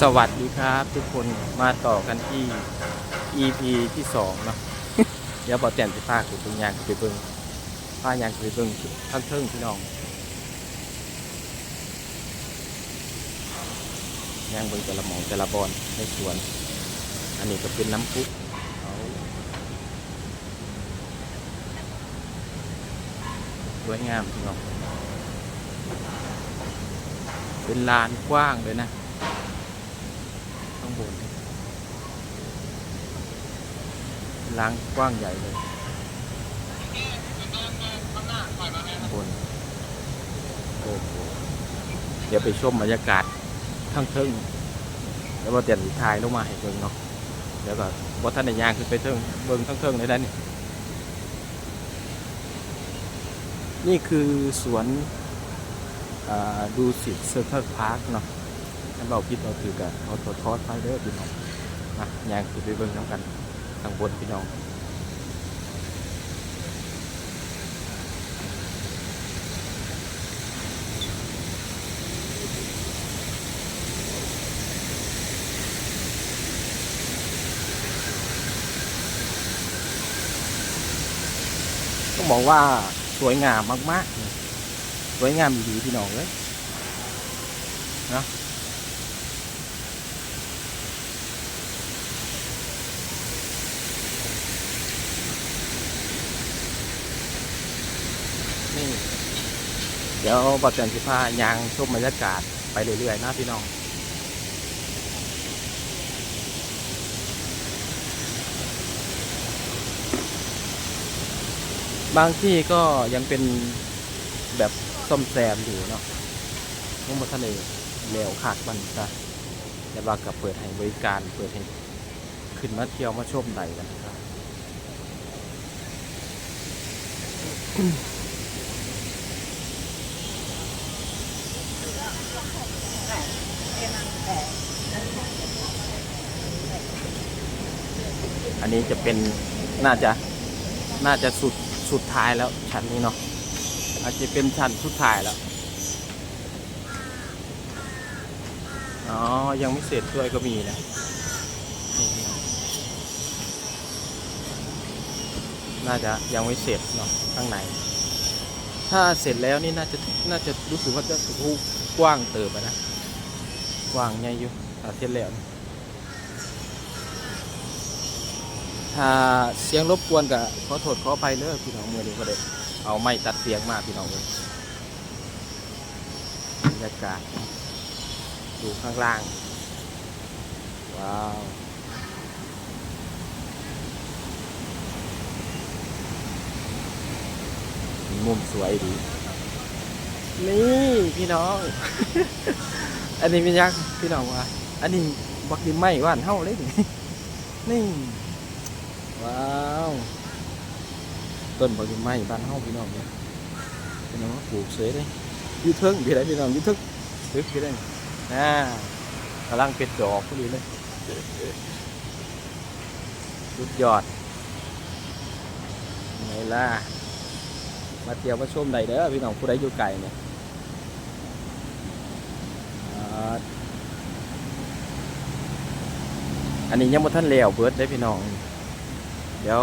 สวัสดีครับทุกคนมาต่อกันที่ EP ที่สองเนาะเดี๋ยวบอแตนไปพาคือเบิ่งยางไปเบิ่งพายางไปเบิ่งข้งเทิงพี่น้องยางเบิ่งแต่ละหมองแต่ละบอนในสวน อันนี้ก็เป็นน้ำพุสวยงามพี่น้องเป็นลานกว้างเลยนะ ข้างบน ล้างกว้างใหญ่เลยบนโอ้โหเดี๋ยวไปชมบรรยากาศข้งเทิงแล้วเราเตียนถ่ายลงมาให้เบิ่งเนาะเดี๋ยวก็บอท่านในยางขึ้นไปเทิงเบิ่งข้งเทิงได้แล้วนี่นี่คือสวนดูสิตเซ็นทรัลพาร์คเนาะถ้าเราผิดเราถือกันเราถอดทอดไปเด้อพี่น้องนะยางคือไปเบิ่งน้ำกัน ทางบนพี่น้องต้องบอกว่าสวยงามมากๆเลยสวยงามดีพี่น้องเลยนี่ เดี๋ยวบัตรแตนสิพายางชมบรรยากาศไปเรื่อยๆนะพี่น้องบางที่ก็ยังเป็นแบบซ่อมแซมอยู่เนาะต้องมาทะเลแล้วขาดมันซะแต่ว่ากับเปิดให้บริการเปิดให้ขึ้นมาเที่ยวมาชมใดกันครับ อันนี้จะเป็นน่าจะน่าจะสุดสุดท้ายแล้วชั้นนี้เนาะอาจจะเป็นชั้นสุดท้ายแล้วอ๋อ ยังไม่เสร็จด้วยก็มีนะน่าจะยังไม่เสร็จเนาะข้างใน ถ้าเสร็จแล้วนี่น่าจะน่าจะรู้สึกว่าจะถูก กว้างเติบนะกว้างใหญ่อยู่ถ้าเสร็จแล้วนี่ถ้าเสียงรบกวนก็ขอโทษขออภัยเด้อพี่น้องมือนี้ก็ได้เอาไม้ตัดเสียงมาพี่น้องเลยบรรยากาศดูข้างล่าง ว้าว มุมสวยดี นี่พี่น้อง อันนี้เป็นยังพี่น้องว่าอันนี้บักดินไม้ว่านเฮาเลยนี่นี่ว้าวต้นบริไม้บ้านเฮาพี่น้องเนี่ยพี่น้องปลูกเสวยเลยอยูเทิงพี่ได้พี่น้องอยูเทิงตึกพี่ได้น่ากำลังเป็นดอกพอดีเลยสุดยอดไงล่ะมาเที่ยวมาชมได้เด้อพี่น้องผู้ใดอยู่ไกลเนี่ย อันนี้ยังบ่ทันแล้วเบิดได้พี่น้อง เดี๋ยว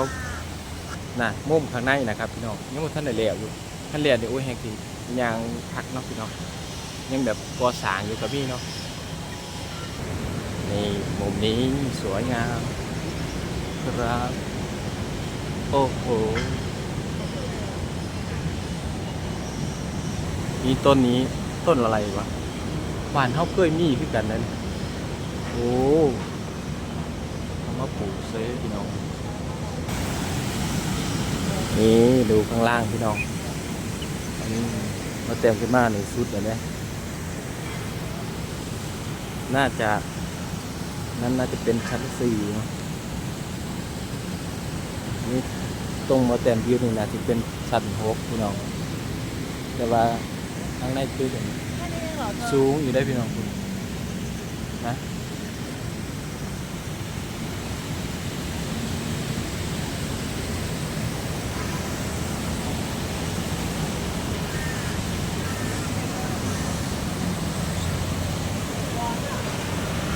น่ะมุมข้างในนะครับพี่น้องยังบ่ทันได้แล้วอยู่ท่านเรียเดี๋ยวโอ้ยแฮงสิยางพักเนาะพี่น้องยังแบบก่อสร้างอยู่กับพี่เนาะนี่มุมนี้สวยงามครับโอ้โหนี่ต้นนี้ต้นอะไรวะ บ้านเฮาเคยมีคือกันนั่นโอ้เอามาปลูกเซ่พี่น้องนี่ดูข้างล่างพี่น้อง อันนี้มาเต็มขึ้นมาในสุดเลยเนี่ยน่าจะนั่นน่าจะเป็นชั้นสี่เนอะนี่ตรงมาเต็มวิวนี่นะที่เป็นชั้นหกพี่น้อง แต่ว่า ข้างในคือเป็นสูงอยู่ได้พี่น้องคุณนะ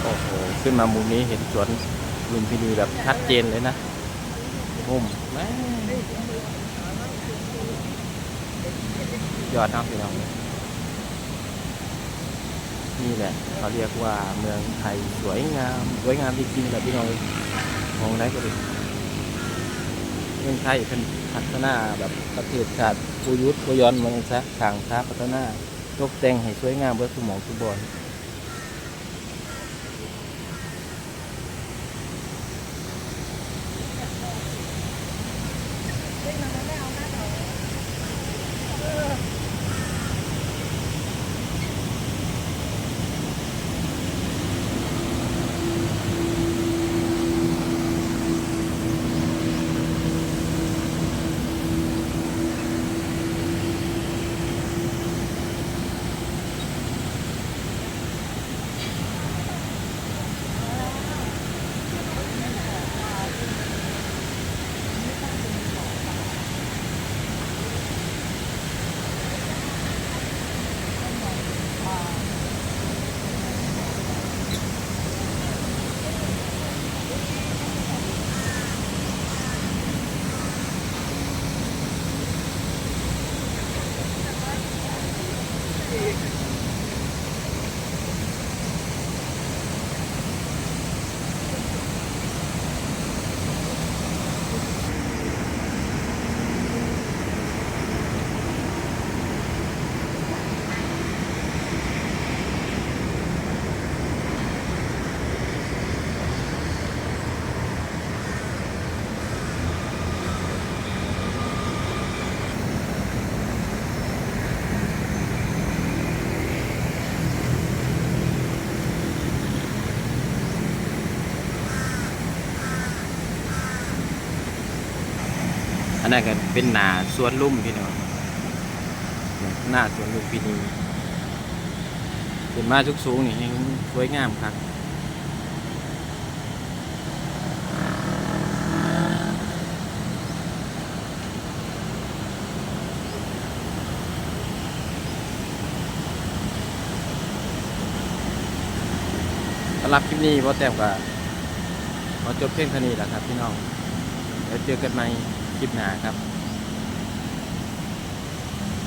โอ้ขึ้นมามุมนี้เห็นสวนลุมพินีแบบชัดเจนเลยนะมุมแม่ยอดเนาะพี่น้อง นี่แหละเขาเรียกว่าเมืองไทยสวยงาม สวยงามจริงๆแบบที่เรามองได้ก็ดีเมืองไทยเป็นพัฒนาแบบประเทศชาติปูยุทธปูย้อนเมืองซะทางค้าพัฒนาตกแต่งให้สวยงามเบิดสมองทุกบอล นนั้นก็เป็นหนาสวนลุ่มพี่น้องหน้าสวนลุ่มพี่นีเป็นมาทุกสูงนี่ยังสวยงามครับสำหรับคลิปนี้พ่อแต้มก็ขอจบเพียงเท่านี้แหละครับพี่น้อง แล้วเจอกันใหม่ คลิปหน้าครับ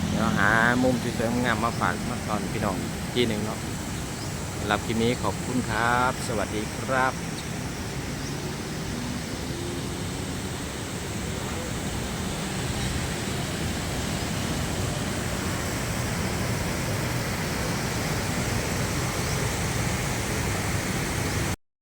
เดี๋ยวหามุมสวยๆงามมาฝากมาตอนพี่น้องที่หนึ่งเนาะสำหรับคลิปนี้ขอบคุณครับ สวัสดีครับ